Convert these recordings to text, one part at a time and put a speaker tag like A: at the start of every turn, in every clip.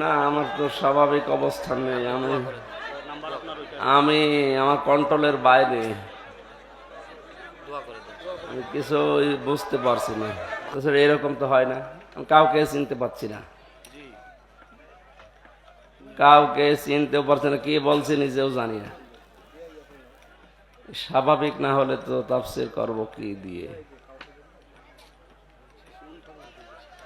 A: না, আমার তো স্বাভাবিক অবস্থান নেই, আমি আমি আমার কন্ট্রোলের বাইরে। আমি কিছু বুঝতে পারছি না। তাছাড়া এরকম তো হয় না। আমি কাউকে চিনতে পারছি না। কাউকে চিনতেও পারছি না, কি বলছে নিজেও জানি না। স্বাভাবিক না হলে তো তাফসির করব কি দিয়ে?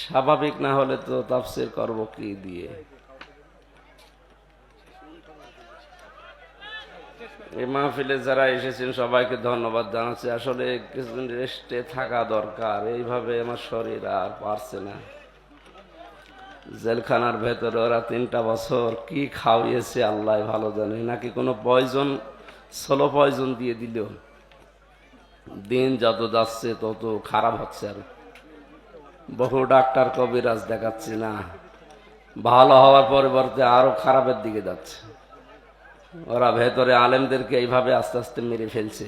A: স্বাভাবিক না হলে তো তাফসির করব কি দিয়ে? এই মাহফিলে যারা এসেছেন সবাইকে ধন্যবাদ জানাচ্ছি। আসলে কিছুদিন রেস্টে থাকা দরকার। এইভাবে আমার শরীর আর পারছে না। জেলখানার ভেতরে ওরা তিনটা বছর কি খাওয়িয়েছে আল্লাহ ভালো জানে। নাকি কোনো পয়জন সোলো পয়জন দিয়ে দিল? দিন যত যাচ্ছে তত খারাপ হচ্ছে আর বহু ডাক্তার কবিরাজ দেখাচ্ছি না। ভালো হওয়ার পরিবর্তে আরও খারাপের দিকে যাচ্ছে। ওরা ভেতরে আলেমদেরকে এইভাবে আস্তে আস্তে মেরে ফেলছে।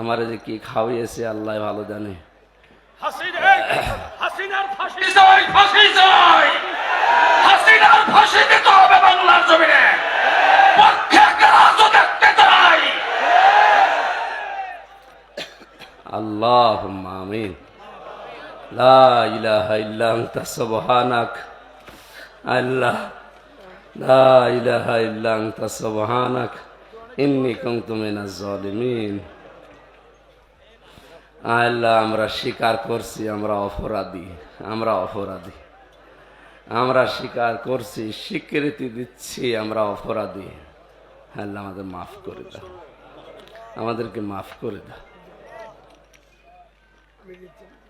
A: আমার যে কি খাওয়িয়েছে আল্লাহ ভালো জানে। আল্লাহ আমিন। লা ইলাহা ইল্লা আনতা, সুবহানাক। আল্লাহ, লা ইলাহা ইল্লা আনতা, সুবহানাক। ইন্নী কুনতু মিনাজ জালিমিন আল্লাহ, আমরা স্বীকার করছি, আমরা অপরাধী আমরা অপরাধী। আমরা স্বীকার করছি, স্বীকৃতি দিচ্ছি, আমরা অপরাধী। আল্লাহ আমাদের মাফ করে দাও। আমাদেরকে মাফ করে দাও।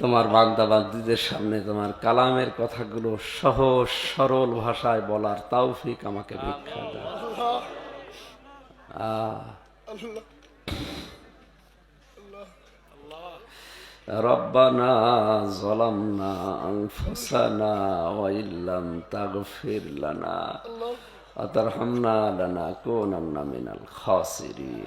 A: তোমার বান্দা বান্দিদের সামনে তোমার কালামের কথাগুলো সহজ সরল ভাষায় বলার তৌফিক আমাকে ভিক্ষা দাও আহ। ربنا ظلمنا أنفسنا وإن لم تغفر لنا وترحمنا لنكونن من الخاسرين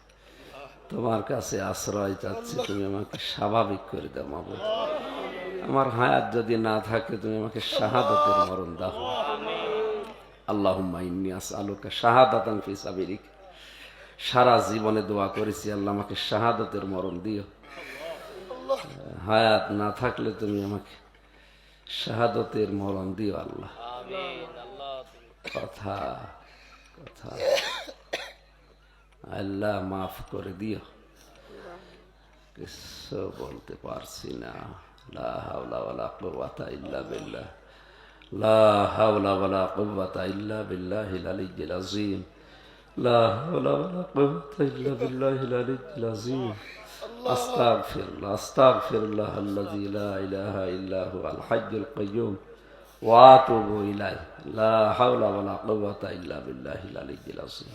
A: তোমার কাছে আশ্রয় চাচ্ছি তুমি আমাকে স্বাভাবিক করে দাও মাবু আমার হায়াত যদি না থাকে তুমি আমাকে শাহাদতের মরণ দাও। আল্লাহ আলোকে শাহাদাতান ফি সাবিরিক সারা জীবনে দোয়া করেছি আল্লাহ আমাকে শাহাদতের মরণ দিও। হায়াত না থাকলে তুমি আমাকে শাহাদতের মরণ দিও আল্লাহ। কথা কথা। আল্লাহ মাফ করে দিও কিছু বলতে পারছি না লা হাওলা ওয়ালা কুওয়াতা ইল্লা বিল্লাহ লা হাওলা ওয়ালা কুওয়াতা ইল্লা বিল্লাহিল আলিয়্যিল আযীম লা হাওলা ওয়ালা কুওয়াতা ইল্লা বিল্লাহিল আলিয়্যিল আযীম আস্তাগফিরুল্লাহ আস্তাগফিরুল্লাহ আল্লাযী লা ইলাহা ইল্লা হুয়াল হাইয়্যুল কাইয়্যুম ওয়া আতুবু ইলাইহি লা হাওলা ওয়ালা কুওয়াতা ইল্লা বিল্লাহিল আলিয়্যিল আযীম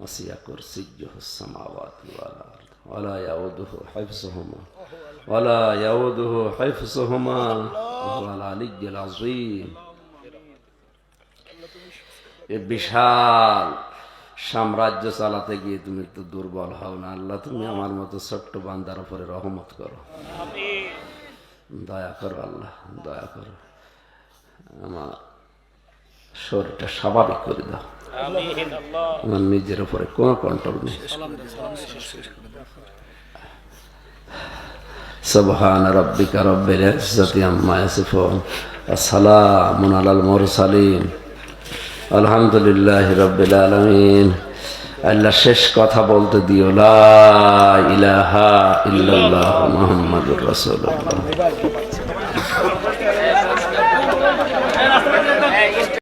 A: وسع كرسيه السماوات والأرض ولا يؤوده حفظهما ولا يؤوده حفظهما وهو العلي العظيم এ বিশাল সাম্রাজ্য চালাতে গিয়ে তুমি তো দুর্বল হও না আল্লাহ তুমি আমার মতো ছোট্ট বান্দার উপরে রহমত করো দয়া করো আল্লাহ দয়া করো আমার শরীরটা স্বাভাবিক করে দাও আমার নিজের উপরে কোনো কন্ট্রোল নেই سبحان ربك رب العزة عما يصفون وسلام على المرسلين الحمد لله رب العالمين আল্লাহ শেষ কথা বলতে দিও লা ইলাহা ইল্লাল্লাহ মুহাম্মাদুর রাসূলুল্লাহ